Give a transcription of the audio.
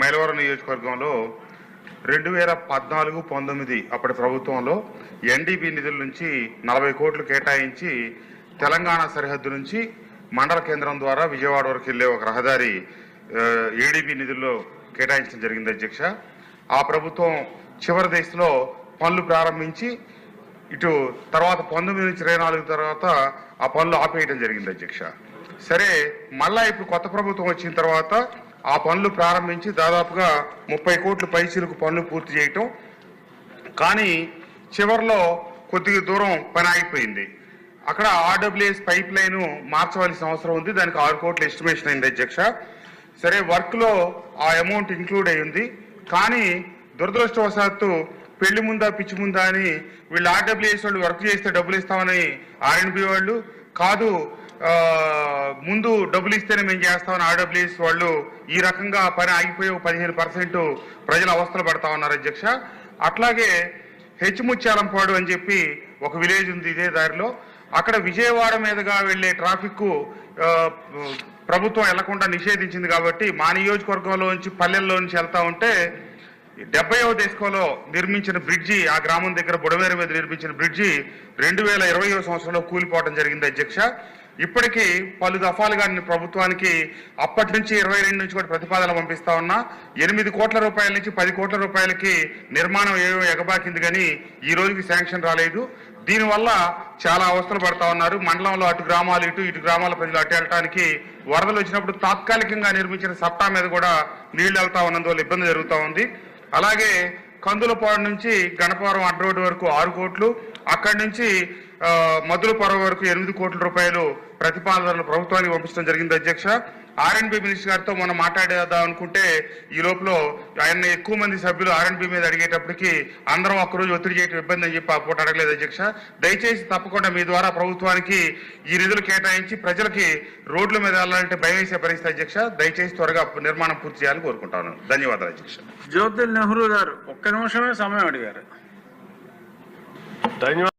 మైలవరం నియోజకవర్గంలో రెండు వేల పద్నాలుగు పంతొమ్మిది అప్పటి ప్రభుత్వంలో ఎన్డీపీ నిధుల నుంచి నలభై కోట్లు కేటాయించి తెలంగాణ సరిహద్దు నుంచి మండల కేంద్రం ద్వారా విజయవాడ వరకు వెళ్ళే ఒక రహదారి ఏడీపీ నిధుల్లో కేటాయించడం జరిగింది అధ్యక్ష. ఆ ప్రభుత్వం చివరి దశలో పనులు ప్రారంభించి ఇటు తర్వాత పంతొమ్మిది నుంచి ఇరవై నాలుగు తర్వాత ఆ పనులు ఆపేయడం జరిగింది అధ్యక్ష. సరే మళ్ళా ఇప్పుడు కొత్త ప్రభుత్వం వచ్చిన తర్వాత ఆ పనులు ప్రారంభించి దాదాపుగా ముప్పై కోట్ల పైసలకు పనులు పూర్తి చేయటం. కానీ చివరిలో కొద్దిగా దూరం పని ఆగిపోయింది. అక్కడ ఆర్డబ్ల్యూఎస్ పైప్ లైన్ మార్చవలసిన అవసరం ఉంది. దానికి ఆరు కోట్ల ఎస్టిమేషన్ అయింది అధ్యక్ష. సరే వర్క్లో ఆ అమౌంట్ ఇంక్లూడ్ అయ్యింది కానీ దురదృష్టవశాత్తు పెళ్ళి ముందా పిచ్చి ముందా అని వీళ్ళు ఆర్డబ్ల్యూఎస్ వాళ్ళు వర్క్ చేస్తే డబ్బులు ఇస్తామని ఆర్ఎన్బి వాళ్ళు కాదు ముందు డబ్బులు ఇస్తేనే మేము చేస్తామని ఆర్డబ్ల్యూఎస్ వాళ్ళు ఈ రకంగా పని ఆగిపోయి పదిహేను పర్సెంట్ ప్రజలు అవస్థలు పడతా ఉన్నారు అధ్యక్ష. అట్లాగే హెచ్ముచ్చాలంపాడు అని చెప్పి ఒక విలేజ్ ఉంది ఇదే దారిలో. అక్కడ విజయవాడ మీదుగా వెళ్ళే ట్రాఫిక్ ప్రభుత్వం వెళ్ళకుండా నిషేధించింది కాబట్టి మా నియోజకవర్గంలో నుంచి పల్లెల్లో నుంచి వెళ్తా ఉంటే డెబ్బైవ దశకంలో నిర్మించిన బ్రిడ్జి ఆ గ్రామం దగ్గర బుడమేరు మీద నిర్మించిన బ్రిడ్జి రెండు వేల ఇరవయో సంవత్సరంలో కూలిపోవడం జరిగింది అధ్యక్ష. ఇప్పటికీ పలు దఫాలుగా ప్రభుత్వానికి అప్పటి నుంచి ఇరవై రెండు నుంచి కూడా ప్రతిపాదనలు పంపిస్తా ఉన్నా. ఎనిమిది కోట్ల రూపాయల నుంచి పది కోట్ల రూపాయలకి నిర్మాణం ఏవో ఎగబాకింది కానీ ఈ రోజుకి శాంక్షన్ రాలేదు. దీనివల్ల చాలా అవస్థలు పడతా ఉన్నారు. మండలంలో అటు గ్రామాలు ఇటు ఇటు గ్రామాల ప్రజలు అటు వెళ్ళటానికి వరదలు వచ్చినప్పుడు తాత్కాలికంగా నిర్మించిన సత్తా మీద కూడా నీళ్ళు వెళ్తా ఉన్నందువల్ల ఇబ్బంది జరుగుతూ ఉంది. అలాగే కందులపాడు నుంచి గణపవరం అడ్డ రోడ్డు వరకు ఆరు కోట్లు అక్కడి నుంచి ఆ, వరకు ఎనిమిది కోట్ల రూపాయలు ప్రతిపాదనలు ప్రభుత్వానికి పంపించడం జరిగింది అధ్యక్ష. ఆర్ఎన్బి మినిస్టర్ గారితో మనం మాట్లాడేద్దాం అనుకుంటే ఈ లోపల ఆయన ఎక్కువ మంది సభ్యులు ఆర్ఎన్బి మీద అడిగేటప్పటికి అందరం ఒక్కరోజు ఒత్తిడి చేయడం ఇబ్బంది అని చెప్పి ఆ పూట అడగలేదు అధ్యక్ష. దయచేసి తప్పకుండా మీ ద్వారా ప్రభుత్వానికి ఈ నిధులు కేటాయించి ప్రజలకి రోడ్ల మీద వెళ్ళాలంటే భయం వేసే పరిస్థితి అధ్యక్ష. దయచేసి త్వరగా నిర్మాణం పూర్తి చేయాలని కోరుకుంటాను. ధన్యవాదాలు అధ్యక్ష. జ్యోతి నెహ్రూ గారు ఒక్క నిమిషమే సమయం అడిగారు. ధన్యవాదాలు.